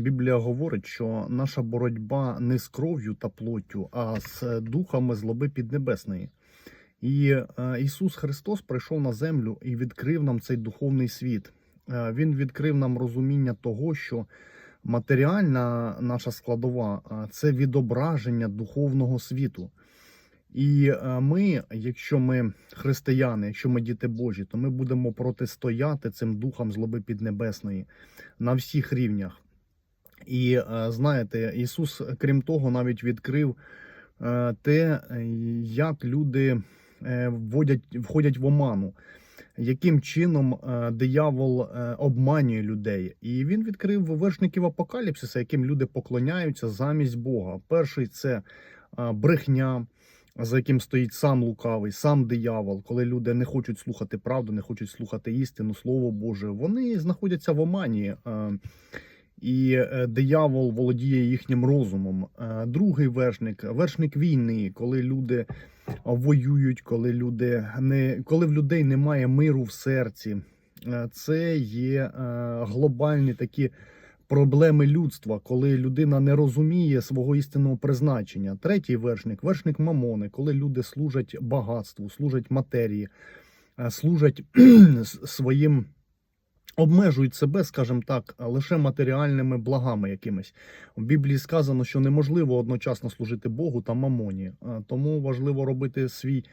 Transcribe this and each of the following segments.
Біблія говорить, що наша боротьба не з кров'ю та плоттю, а з духами злоби піднебесної. І е, Ісус Христос прийшов на землю і відкрив нам цей духовний світ. Е, Він відкрив нам розуміння того, що матеріальна наша складова е, це відображення духовного світу. І е, ми, якщо ми християни, якщо ми діти Божі, то ми будемо протистояти цим духам злоби піднебесної на всіх рівнях. І е, знаєте, Ісус, крім того, навіть відкрив е, те, як люди е, вводять, входять в оману, яким чином диявол обманює людей. І він відкрив вершників апокаліпсиса, яким люди поклоняються замість Бога. Перший це брехня. За яким стоїть сам лукавий, сам диявол, коли люди не хочуть слухати правду, не хочуть слухати істину, слово Боже, вони знаходяться в омані. І е, диявол володіє їхнім розумом. Е, Другий вершник вершник війни, коли люди воюють, коли люди не коли в людей немає миру в серці. Е, Це є глобальні такі проблеми людства, коли людина не розуміє свого істинного призначення. Третій вершник вершник мамони, коли люди служать багатству, служать матерії, служать своїм обмежують себе, скажімо так, лише матеріальними благами якимись. У Біблії сказано, що неможливо одночасно служити Богу та мамоні. Е, Тому важливо робити свій.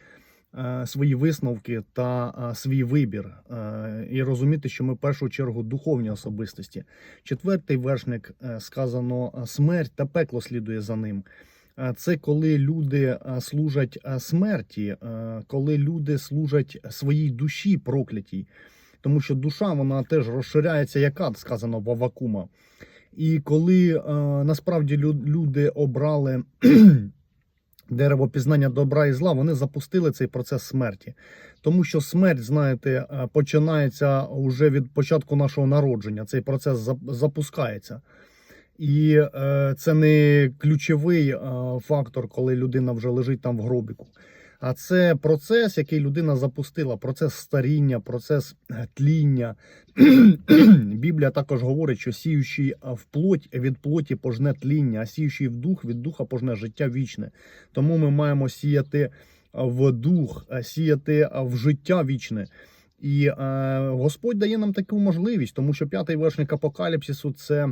е, Свої висновки та е, свій вибір і розуміти, що ми в першу чергу духовні особистості. Четвертий вершник сказано смерть та пекло слідує за ним. Це коли люди служать смерті, коли люди служать своїй душі проклятій тому що душа вона теж розширяється, як ад, сказано в Авакума. І коли е, насправді люди обрали дерево пізнання добра і зла, вони запустили цей процес смерті. Тому що смерть, знаєте, е, починається вже від початку нашого народження. Цей процес запускається. І е, це не ключовий е, фактор, коли людина вже лежить там в гробіку. А це процес, який людина запустила, процес старіння, процес е, тління. Біблія також говорить, що сіючий в плоть від плоті пожне тління, а сіючий в дух від духа пожне життя вічне. Тому ми маємо сіяти в дух, е, сіяти в життя вічне. І е, Господь дає нам таку можливість, тому що п'ятий вершник апокаліпсису це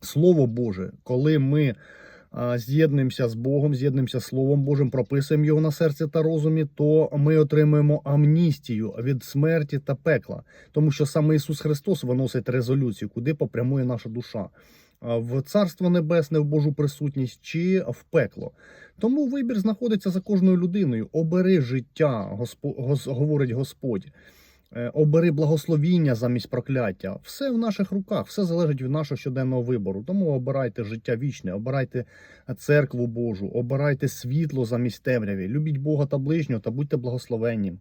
Слово Боже, коли ми з'єднуємося з Богом, з'єднуємося з Словом Божим, прописуємо його на серці та розумі, то ми отримуємо амністію від смерті та пекла, тому що саме Ісус Христос виносить резолюцію, куди попрямує наша душа. В Царство Небесне, в Божу присутність чи в пекло. Тому вибір знаходиться за кожною людиною. Обери життя, Господь, говорить Господь. Е, Обери благословіння замість прокляття. Все в наших руках, все залежить від нашого щоденного вибору. Тому обирайте життя вічне, обирайте церкву Божу, обирайте світло замість темряві. Любіть Бога та ближнього та будьте благословенні.